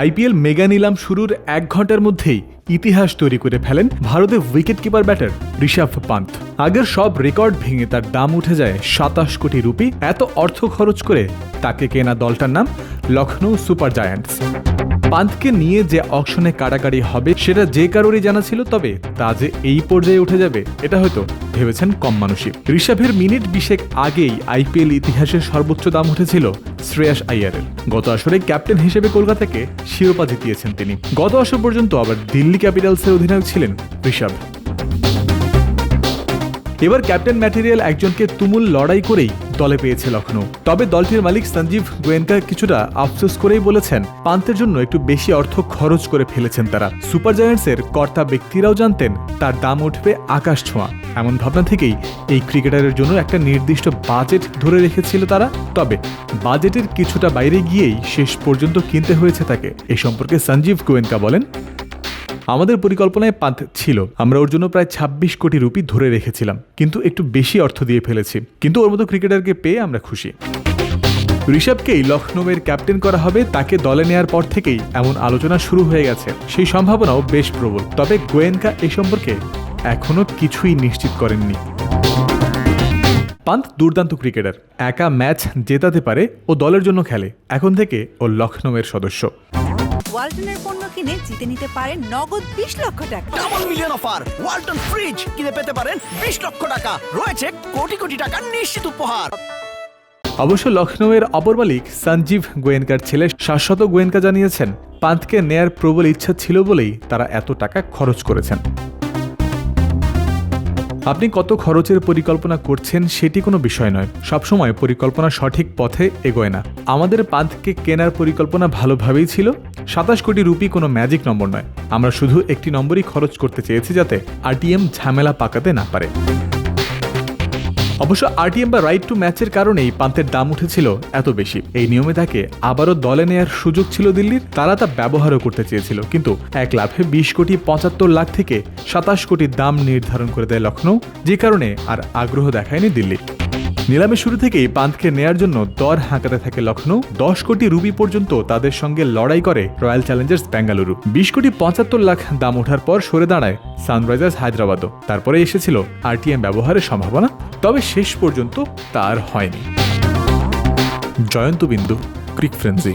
IPL mega নিলাম শুরুর এক ঘণ্টার মধ্যেই ইতিহাস তৈরি করে ফেলেন ভারতের wicket keeper batter Rishabh Pant. আগের সব রেকর্ড ভেঙে তার দাম উঠে যায় সাতাশ কোটি রুপি। এত অর্থ খরচ করে তাকে কেনা দলটার নাম লখনৌ সুপার জায়ান্টস। পান্তকে নিয়ে যে অকশনে কাড়াকাড়ি হবে, সেটা যে কারোরই জানা ছিল, তবে তা যে এই পর্যায়ে উঠে যাবে, এটা হয়তো ভেবেছেন কম মানুষই। ঋষভের মিনিট বিশেক আগেই আইপিএল ইতিহাসের সর্বোচ্চ দাম উঠেছিল শ্রেয়াস আইয়ারের গত আসরে ক্যাপ্টেন হিসেবে কলকাতাকে শিরোপা জিতিয়েছেন তিনি। গত আসর পর্যন্ত আবার দিল্লি ক্যাপিটালসের অধিনায়ক ছিলেন ঋষভ। এবার ক্যাপ্টেন ম্যাটেরিয়াল একজনকে তুমুল লড়াই করেই দলে পেয়েছে লখনৌ তবে দলটির মালিক সঞ্জীব গোয়েঙ্কা কিছুটা আফসোস করেই বলেছেন, পান্তের জন্য একটু বেশি অর্থ খরচ করে ফেলেছেন তারা। সুপার জায়ান্টসের কর্তা ব্যক্তিরাও জানতেন, তার দাম উঠবে আকাশ ছোঁয়া। এমন ভাবনা থেকেই এই ক্রিকেটারের জন্য একটা নির্দিষ্ট বাজেট ধরে রেখেছিল তারা। তবে বাজেটের কিছুটা বাইরে গিয়েই শেষ পর্যন্ত কিনতে হয়েছে তাকে। এ সম্পর্কে সঞ্জীব গোয়েঙ্কা বলেন আমাদের পরিকল্পনায় পান্ত ছিল। আমরা ওর জন্য প্রায় ২৬ কোটি রুপি ধরে রেখেছিলাম। কিন্তু একটু বেশি অর্থ দিয়ে ফেলেছি। কিন্তু ওর মতো ক্রিকেটারকে পেয়ে আমরা খুশি। ঋষভকেই লখনৌয়ের ক্যাপ্টেন করা হবে তাকে দলে নেয়ার পর থেকেই এমন আলোচনা শুরু হয়ে গেছে। সেই সম্ভাবনাও বেশ প্রবল। তবে গোয়েঙ্কা এ সম্পর্কে এখনও কিছুই নিশ্চিত করেননি। পান্ত দুর্দান্ত ক্রিকেটার। একা ম্যাচ জেতাতে পারে ও দলের জন্য খেলে। এখন থেকে ও লখনৌয়ের সদস্য। ওয়ালটনের পণ্য কিনে জিতে নিতে পারেন নগদ বিশ লক্ষ টাকা। Double million offer Walton fridge কিনে পেতে পারেন বিশ লক্ষ টাকা। রয়েছে কোটি কোটি টাকার নিশ্চিত উপহার। অবশ্য লখনৌয়ের অপর মালিক সঞ্জীব গোয়েনকার ছেলে শাশ্বত গোয়েনকা জানিয়েছেন পান্তকে নেয়ার প্রবল ইচ্ছা ছিল বলেই তারা এত টাকা খরচ করেছেন। আপনি কত খরচের পরিকল্পনা করছেন সেটি কোনো বিষয় নয়। সবসময় পরিকল্পনা সঠিক পথে এগোয় না। আমাদের পান্থকে কেনার পরিকল্পনা ভালোভাবেই ছিল। সাতাশ কোটি রুপি কোনো ম্যাজিক নম্বর নয়। আমরা শুধু একটি নম্বরই খরচ করতে চেয়েছি যাতে আরটিএম ঝামেলা পাকাতে না পারে। অবশ্য আরটিএম বা রাইট টু ম্যাচের কারণেই পান্তের দাম উঠেছিল এত বেশি। এই নিয়মে তাকে আবারও দলে নেয়ার সুযোগ ছিল দিল্লির। তারা তা ব্যবহারও করতে চেয়েছিল, কিন্তু এক লাভে বিশ কোটি পঁচাত্তর লাখ থেকে সাতাশ কোটি দাম নির্ধারণ করে দেয় লখনৌ যে কারণে আর আগ্রহ দেখায়নি দিল্লি। নিলামের শুরু থেকেই পান্তকে নেয়ার জন্য দর হাঁকাতে থাকে লখনৌ দশ কোটি রুপি পর্যন্ত তাদের সঙ্গে লড়াই করে রয়্যাল চ্যালেঞ্জার্স বেঙ্গালুরু। বিশ কোটি পঁচাত্তর লাখ দাম ওঠার পর সরে দাঁড়ায় সানরাইজার্স হায়দ্রাবাদও। তারপরে এসেছিল আরটিএম ব্যবহারের সম্ভাবনা, তবে শেষ পর্যন্ত তার হয়নি। জয়ন্ত বিন্দু, ক্রিক ফ্রেন্সি।